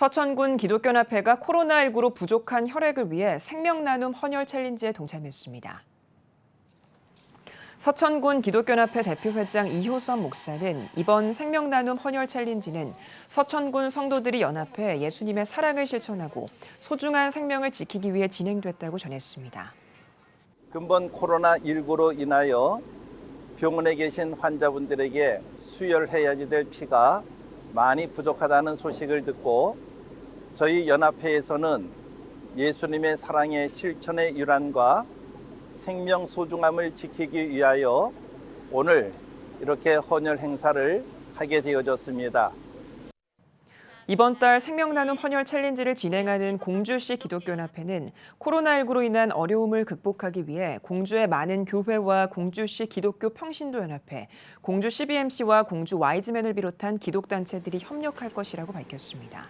서천군 기독교연합회가 코로나19로 부족한 혈액을 위해 생명 나눔 헌혈 챌린지에 동참했습니다. 서천군 기독교연합회 대표회장 이효선 목사는 이번 생명 나눔 헌혈 챌린지는 서천군 성도들이 연합해 예수님의 사랑을 실천하고 소중한 생명을 지키기 위해 진행됐다고 전했습니다. 근본 코로나19로 인하여 병원에 계신 환자분들에게 수혈해야지 될 피가 많이 부족하다는 소식을 듣고 저희 연합회에서는 예수님의 사랑의 실천의 일환과 생명 소중함을 지키기 위하여 오늘 이렇게 헌혈 행사를 하게 되어졌습니다. 이번 달 생명 나눔 헌혈 챌린지를 진행하는 공주시 기독교연합회는 코로나19로 인한 어려움을 극복하기 위해 공주의 많은 교회와 공주시 기독교 평신도연합회, 공주 CBMC와 공주 와이즈맨을 비롯한 기독단체들이 협력할 것이라고 밝혔습니다.